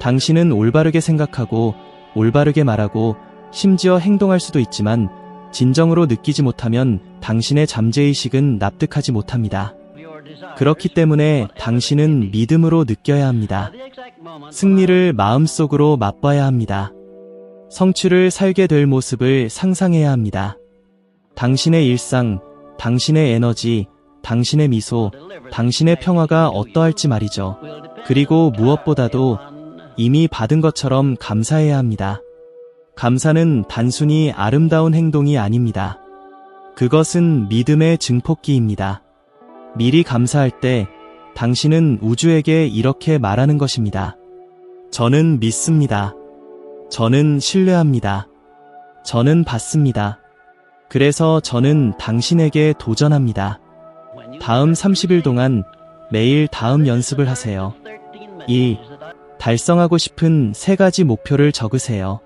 당신은 올바르게 생각하고 올바르게 말하고 심지어 행동할 수도 있지만 진정으로 느끼지 못하면 당신의 잠재의식은 납득하지 못합니다. 그렇기 때문에 당신은 믿음으로 느껴야 합니다. 승리를 마음속으로 맛봐야 합니다. 성취를 살게 될 모습을 상상해야 합니다. 당신의 일상, 당신의 에너지, 당신의 미소, 당신의 평화가 어떠할지 말이죠. 그리고 무엇보다도 이미 받은 것처럼 감사해야 합니다. 감사는 단순히 아름다운 행동이 아닙니다. 그것은 믿음의 증폭기입니다. 미리 감사할 때 당신은 우주에게 이렇게 말하는 것입니다. 저는 믿습니다. 저는 신뢰합니다. 저는 받습니다. 그래서 저는 당신에게 도전합니다. 다음 30일 동안 매일 다음 연습을 하세요. 1. 달성하고 싶은 세 가지 목표를 적으세요.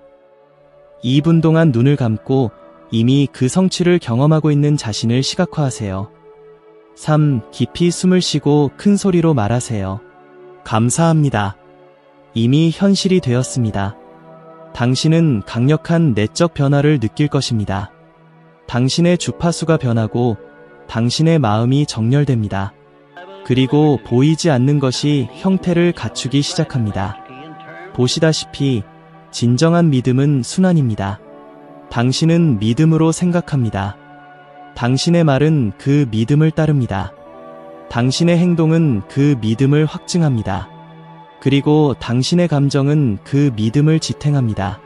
2분 동안 눈을 감고 이미 그 성취를 경험하고 있는 자신을 시각화하세요. 3. 깊이 숨을 쉬고 큰 소리로 말하세요. 감사합니다. 이미 현실이 되었습니다. 당신은 강력한 내적 변화를 느낄 것입니다. 당신의 주파수가 변하고 당신의 마음이 정렬됩니다. 그리고 보이지 않는 것이 형태를 갖추기 시작합니다. 보시다시피 진정한 믿음은 순환입니다. 당신은 믿음으로 생각합니다. 당신의 말은 그 믿음을 따릅니다. 당신의 행동은 그 믿음을 확증합니다. 그리고 당신의 감정은 그 믿음을 지탱합니다.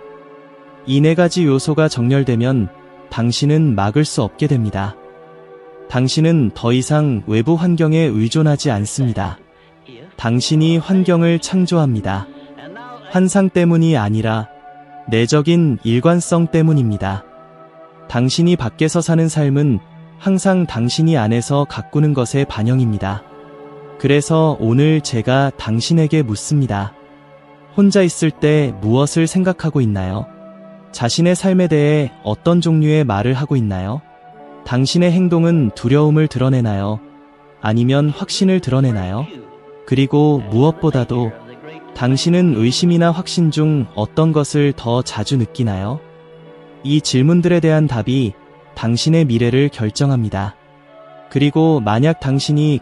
이 네 가지 요소가 정렬되면 당신은 막을 수 없게 됩니다. 당신은 더 이상 외부 환경에 의존하지 않습니다. 당신이 환경을 창조합니다. 환상 때문이 아니라 내적인 일관성 때문입니다. 당신이 밖에서 사는 삶은 항상 당신이 안에서 가꾸는 것의 반영입니다. 그래서 오늘 제가 당신에게 묻습니다. 혼자 있을 때 무엇을 생각하고 있나요? 자신의 삶에 대해 어떤 종류의 말을 하고 있나요? 당신의 행동은 두려움을 드러내나요? 아니면 확신을 드러내나요? 그리고 무엇보다도 당신은 의심이나 확신 중 어떤 것을 더 자주 느끼나요? 이 질문들에 대한 답이 당신의 미래를 결정합니다. 그리고 만약 당신이